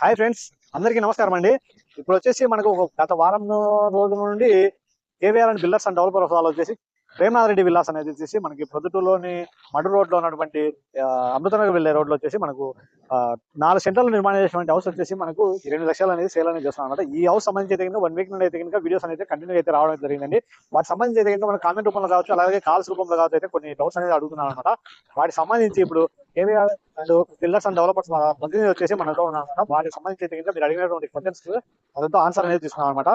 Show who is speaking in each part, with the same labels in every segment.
Speaker 1: Hi friends అందరికీ నమస్కారం అండి. ఇప్పుడు వచ్చేసి మనకు ఒక గత వారం రోజుల నుండి KVR and builders and developers వాళ్ళు వచ్చేసి ప్రేమనాథ్ రెడ్డి విల్లాస్ అనేది వచ్చేసి మనకి ప్రొద్దుటూరులోని మడు రోడ్లో ఉన్నటువంటి అమృతనగర్ వెళ్ళే రోడ్లో వచ్చేసి మనకు నాలుగు సెంటర్లు నిర్మాణం చేసినటువంటి హౌస్ వచ్చేసి మనకు రెండు లక్షలు అనేది సేల్ అనేది చేస్తున్నాం అనమాట ఈ హౌస్ సంబంధించి అయితే కనుక వన్ వీక్ నుండి అయితే కనుక వీడియోస్ అనేది కంటిన్యూ అయితే రావడం జరిగిందండి. వాటి సంబంధించి అయితే కనుక మన కామెంట్ రూపంలో కావచ్చు అలాగే కాల్స్ రూపంలో కావచ్చు అయితే కొన్ని డౌట్స్ అనేది అడుగుతున్నాం అనమాట వాటికి సంబంధించి ఇప్పుడు KVR and builders and developers మంది వచ్చేసి మనతో ఉన్నాం. వాటికి సంబంధించి అయితే మీరు అడిగినటువంటి క్వశ్చన్స్ అదంతా ఆన్సర్ అనేది తీసుకున్నాం అనమాట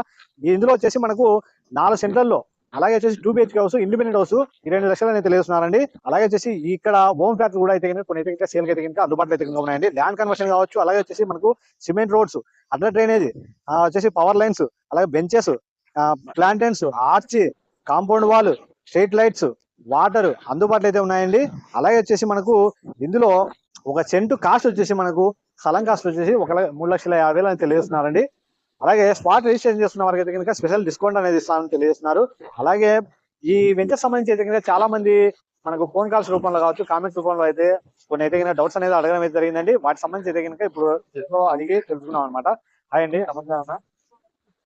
Speaker 1: ఇందులో వచ్చేసి మనకు నాలుగు సెంటర్లో అలాగే వచ్చేసి two BHK house independent house ఈ రెండు లక్షలు అనేది తెలియజేస్తున్నారండి. అలాగే వచ్చేసి ఇక్కడ హోమ్ ఫ్లాట్స్ కూడా అయితే కనుక కొన్ని అయితే సేల్ అయితే కనుక అందుబాటులో అయితే ఉన్నాయండి. ల్యాండ్ కన్వర్షన్ కావచ్చు అలాగే వచ్చేసి మనకు సిమెంట్ రోడ్స్ అండర్ డ్రైనేజ్ వచ్చేసి పవర్ లైన్స్ అలాగే benches plantations arch compound wall street lights water అందుబాటులో అయితే ఉన్నాయండి. అలాగే వచ్చేసి మనకు ఇందులో ఒక సెంటు కాస్ట్ వచ్చేసి మనకు స్థలం కాస్ట్ వచ్చేసి ఒక మూడు లక్షల యాభై వేలు అని తెలియజేస్తున్నారండి. అలాగే స్పాట్ రిజిస్ట్రేషన్ చేస్తున్న వారికి అయితే కనుక స్పెషల్ డిస్కౌంట్ అనేది ఇస్తానని తెలియజేస్తున్నారు. అలాగే ఈ వెంచర్ సంబంధించి అయితే కనుక చాలా మంది మనకు ఫోన్ కాల్స్ రూపంలో కావచ్చు కామెంట్స్ రూపంలో అయితే కొన్ని అయితే కనుక డౌట్స్ అనేది అడగడం అయితే జరిగిందండి. వాటి సంబంధించి అయితే కనుక ఇప్పుడు అడిగి తెలుసుకున్నాం అనమాట హాయ్ అండి నమస్కారం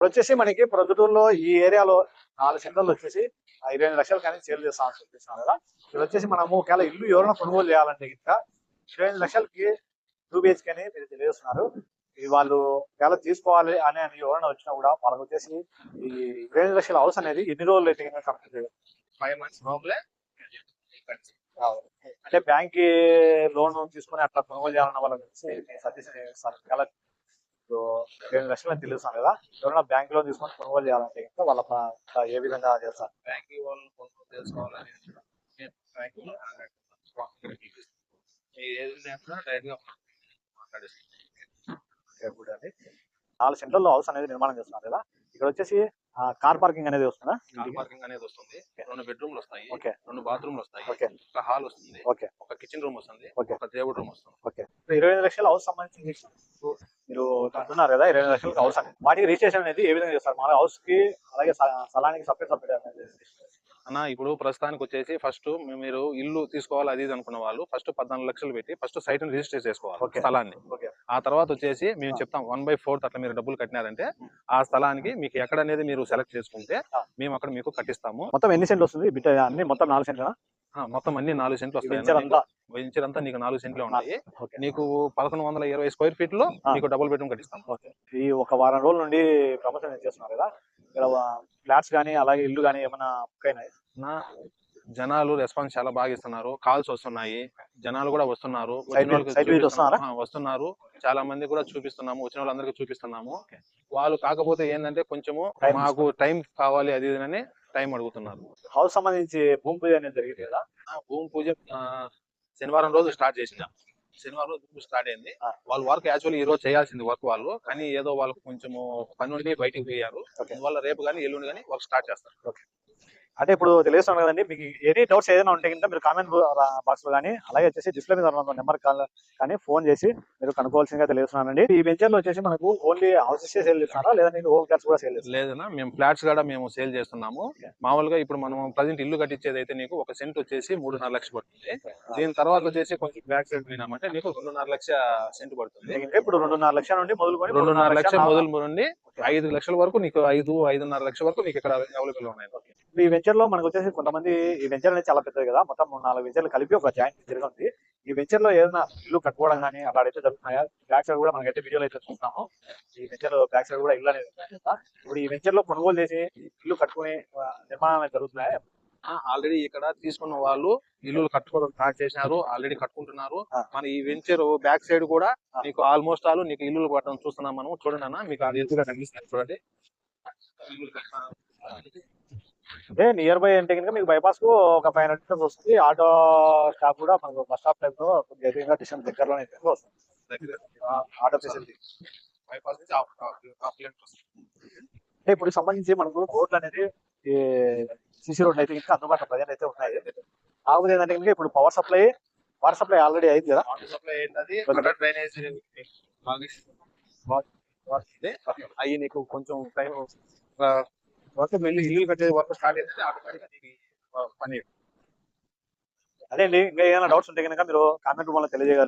Speaker 1: ఇప్పుడు వచ్చేసి మనకి ప్రొద్దుటూరులో ఈ ఏరియాలో నాలుగు సెంటర్లు వచ్చేసి ఇరవై లక్షలు కానీ సేల్ చేస్తామని చెప్పేస్తున్నాం కదా. ఇక్కడ వచ్చేసి మనము ఒకవేళ ఇల్లు ఎవరైనా కొనుగోలు చేయాలంటే ఇంకా ఇరవై లక్షలకి టూ బిహెచ్కే అని మీరు తెలియజేస్తున్నారు. ఇది వాళ్ళు ఒకవేళ తీసుకోవాలి అని అని ఎవరైనా వచ్చినా కూడా వాళ్ళకి వచ్చేసి ఈ ఇరవై లక్షల హౌస్ అనేది ఎన్ని రోజులు అయితే చేయాలి?
Speaker 2: ఫైవ్ మంత్స్ లోపలే
Speaker 1: అంటే బ్యాంక్ లోన్ తీసుకుని అట్లా కొనుగోలు చేయాలన్న వాళ్ళకి వచ్చి సజెషన్ చేస్తారు ఇప్పుడు ఎనిమిది లక్షలు అని తెలుస్తాను కదా ఎవరైనా బ్యాంక్ లోన్ తీసుకొని కొనుగోలు చేయాలంటే కనుక వాళ్ళ ఏ విధంగా చేస్తారు
Speaker 2: బ్యాంక్ వాళ్ళు కొనుగోలు తెలుసుకోవాలని బ్యాంక్ ఏది లేకుండా డైరెక్ట్గా మాట్లాడేస్తాం
Speaker 1: ఇక్కడ కూడా అది. నాలుగు సెంటర్లో హౌస్ అనేది నిర్మాణం చేస్తున్నారు కదా ఇక్కడ వచ్చేసి కార్ పార్కింగ్ అనేది వస్తుందా?
Speaker 2: కార్ పార్కింగ్ అనేది వస్తుంది. రెండు బెడ్రూమ్లు వస్తాయి.
Speaker 1: ఓకే.
Speaker 2: రెండు బాత్రూమ్లు వస్తాయి.
Speaker 1: ఓకే.
Speaker 2: ఒక హాల్ వస్తుంది.
Speaker 1: ఓకే.
Speaker 2: ఒక కిచెన్ రూమ్ వస్తుంది.
Speaker 1: ఓకే.
Speaker 2: ఒక దేవుడు రూమ్ వస్తుంది.
Speaker 1: ఓకే. ఇరవై ఐదు లక్షల హౌస్ సంబంధించి మీరు అంటున్నారు కదా ఇరవై ఐదు లక్షల హౌస్ అని. వాటికి రిజిస్ట్రేషన్ అనేది ఏ విధంగా చేస్తారు? మన హౌస్కి అలాగే స్థ- స్థలానికి సపరేట్ సపరేట్ అనేది
Speaker 2: అన్న ఇప్పుడు ప్రస్తుతానికి వచ్చేసి ఫస్ట్ మీరు ఇల్లు తీసుకోవాలి అది ఇది అనుకున్న వాళ్ళు ఫస్ట్ పద్నాలుగు లక్షలు పెట్టి ఫస్ట్ సైట్ని రిజిస్టర్ చేసుకోవాలి. స్థలాన్ని. ఆ తర్వాత వచ్చేసి మేము చెప్తాం వన్ బై ఫోర్త్ అట్లా మీరు డబ్బులు కట్టినారంటే ఆ స్థలానికి మీకు ఎక్కడ అనేది మీరు సెలెక్ట్ చేసుకుంటే. మేము అక్కడ మీకు కట్టిస్తాము.
Speaker 1: మొత్తం ఎన్ని సెంట్లు వస్తుంది? బిట్ అన్ని మొత్తం నాలుగు సెంట్ల
Speaker 2: మొత్తం అన్ని నాలుగు సెంట్లు వస్తాయి
Speaker 1: అంతా
Speaker 2: నీకు నాలుగు సెంట్లు ఉన్నాయి. నీకు పదకొండు వందల ఇరవై స్క్వేర్
Speaker 1: ఫీట్లో.
Speaker 2: నీకు డబుల్ బెడ్రూమ్ కట్టిస్తాం.
Speaker 1: ఓకే. ఈ ఒక వారం రోజుల నుండి ప్రమోషన్ చేస్తున్నారు కదా? ఇక్కడ ఫ్లాట్స్ కానీ అలాగే ఇల్లు కానీ ఏమైనా
Speaker 2: నా జనాలు రెస్పాన్స్ చాలా బాగా ఇస్తున్నారు. కాల్స్ వస్తున్నాయి. జనాలు కూడా వస్తున్నారు.
Speaker 1: వస్తున్నారా?
Speaker 2: చాలా మంది కూడా చూపిస్తున్నాము. వచ్చిన వాళ్ళందరికీ చూపిస్తున్నాము. వాళ్ళు కాకపోతే ఏంటంటే కొంచెము మాకు టైం కావాలి అది అని టైం అడుగుతున్నారు.
Speaker 1: హౌస్ సంబంధించి భూమి పూజ అనేది జరిగింది కదా?
Speaker 2: ఆ, భూమి పూజ ఆ, శనివారం రోజు స్టార్ట్ చేసిన శనివారం రోజు స్టార్ట్ అయింది. వాళ్ళు వర్క్ యాక్చువల్లీ ఈ రోజు చేయాల్సింది వర్క్ వాళ్ళు. కానీ ఏదో వాళ్ళకు కొంచెము పని ఉండి బయటికి పోయారు. అందువల్ల రేపు కానీ ఎల్లుండి కానీ వర్క్ స్టార్ట్ చేస్తారు.
Speaker 1: అంటే ఇప్పుడు తెలియస్తున్నాను కదండి మీకు ఎనీ డౌట్స్ ఏదైనా ఉంటే కనుక మీరు కామెంట్ బాక్స్లో కానీ అలాగే వచ్చేసి డిస్ప్లే మీద ఉన్న నెంబర్ కానీ ఫోన్ చేసి మీరు కనుక్కోవాల్సిందిగా తెలియస్తున్నానండి ఈ వెంచర్లో వచ్చేసి మనకు ఓన్లీ హౌసెస్ సేల్ చేస్తారా లేదా నేను హోమ్ ఫ్లాట్స్ కూడా సేల్ చేస్తారా
Speaker 2: లేదన్నా మేము ఫ్లాట్స్ కూడా మేము సేల్ చేస్తున్నాము. మామూలుగా ఇప్పుడు మనం ప్రజెంట్ ఇల్లు కట్టించేది అయితే నీకు ఒక సెంట్ వచ్చేసి మూడున్నర లక్షలు పడుతుంది. దీని తర్వాత వచ్చేసి కొంచెం బ్యాక్ సైడ్ పోయినామంటే నీకు రెండున్నర లక్ష సెంట్ పడుతుంది.
Speaker 1: ఇప్పుడు రెండున్నర లక్షల నుండి మొదలుకొని
Speaker 2: రెండున్నర
Speaker 1: నాలుగు-
Speaker 2: మొదలు నుండి ఐదు లక్షల వరకు నీకు ఐదు ఐదున్నర లక్షల వరకు నీకు ఇక్కడ అవైలబుల్ ఉన్నాయి.
Speaker 1: ఈ వెంచర్లో మనకు వచ్చేసి కొంతమంది ఈ వెంచర్ అనేది చాలా పెద్దది కదా. మొత్తం మూడు నాలుగు వెంచర్లు కలిపి ఒక జాయింట్ వెంచర్ ఉంది. ఈ వెంచర్లో ఏదైనా ఇల్లు కట్టుకోవడం కానీ అట్లాడైతే జరుగుతున్నాయా? బ్యాక్ సైడ్ కూడా మనకైతే వీడియోలో అయితే చూస్తున్నాము. ఈ వెంచర్ బ్యాక్ సైడ్ కూడా ఇల్లు అనేది. ఇప్పుడు ఈ వెంచర్లో కొనుగోలు చేసి ఇల్లు కట్టుకునే నిర్మాణం అనేది జరుగుతున్నాయా?
Speaker 2: ఆల్రెడీ ఇక్కడ తీసుకున్న వాళ్ళు ఇల్లు కట్టుకోవడం స్టార్ట్ చేసినారు. ఆల్రెడీ కట్టుకుంటున్నారు. మన ఈ వెంచర్ బ్యాక్ సైడ్ కూడా. నీకు ఆల్మోస్ట్ ఆల్ నీకు ఇల్లు కట్టడం చూస్తున్నాం మనం చూడండి అన్న మీకు అది ఎదురుగా కనిపిస్తుంది చూడండి.
Speaker 1: అంటే నియర్ బై అంటే కనుక మీకు బైపాస్కు ఒక ఫైవ్ హండ్రెడ్ మీటర్స్ వస్తుంది. ఆటో స్టాప్ కూడా మనకు బస్ స్టాప్ టైప్లో కొద్దిగా డిస్టెన్స్ దగ్గరలోనే అయితే వస్తుంది. ఆటో ఫెసిలిటీ
Speaker 2: వస్తుంది.
Speaker 1: అంటే ఇప్పుడు సంబంధించి మనకు రోడ్లు అనేది సిసి రోడ్లు అయితే ఇంకా అందుబాటులో ప్రజెంట్ అయితే ఉన్నాయి. కాకపోతే ఏంటంటే కనుక ఇప్పుడు power supply power supply already అయింది కదా?
Speaker 2: వాటర్ సప్లై డ్రైనేజ్ అయ్యి నీకు కొంచెం టైం వర్క్ వెళ్ళి ఇల్లు కట్టే వర్క్ స్టార్ట్ అయితే ఆటోమేటిక్గా పని.
Speaker 1: అదే అండి ఇంకా ఏమైనా డౌట్స్ ఉంటే కనుక మీరు కామెంట్ రూపంలో తెలియజేయగలరు.